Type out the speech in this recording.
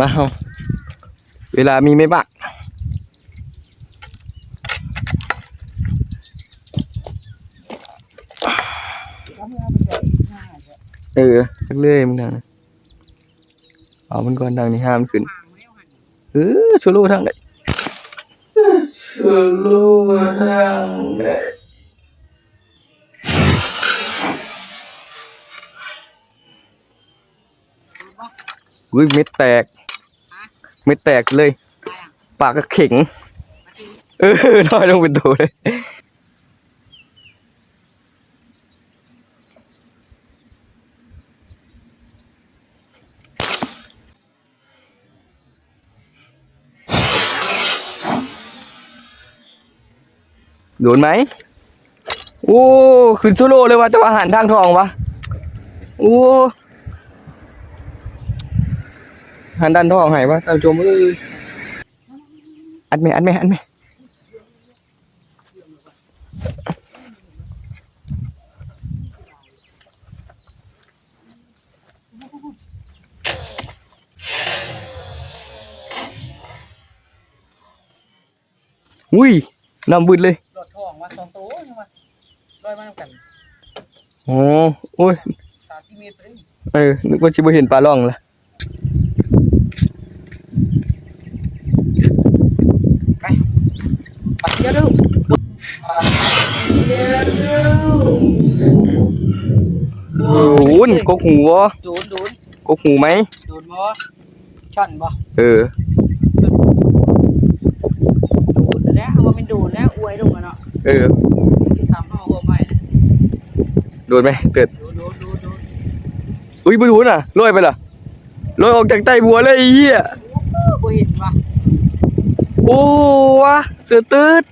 มาเฮาเวลามีไม่บักเออเรื่อยๆมึงดังเอามันก่อนดังนี่ห้ามนขึ้นเออโซโล่ทางไหนโซโล่ทางไหนอุ้ยเม็ดแตก เม็ดแตกเลย ปากก็เข็ง เออลอยลงเป็นตัวเลยโดนไหม โอ้ ขึ้นโซโล่เลยว่ะแต่ว่าหันทางทองวะ โอ้ หันด้านทองหายวะตามชมเอ้ยอัดไหมอัดไหมอัดไหมอุ้ยนำบึดเลยรถทองว่าสองตัวยังว่าร้อยมากันโอ้โอ้ยสามสิบเมตรเลยเออนึกว่าชิบเห็นปลาล่องละ ปัดเยอะดู โอ้นกกหูวะโดนโดนกกหูไหมโดนบ่ช่อนบ่เออโดนแล้วเอามาเป็นโดนแล้วอวยลงกันเนาะเออสามห้าหัวใหม่โดนไหมเติดโดนโดนโดนโดนอุ้ยไม่รู้น่ะลอยไปล่ะลอยออกจากใต้บัวเลยไอ้เหี้ยบ่เห็นว่ะโอ้วะเสือตืด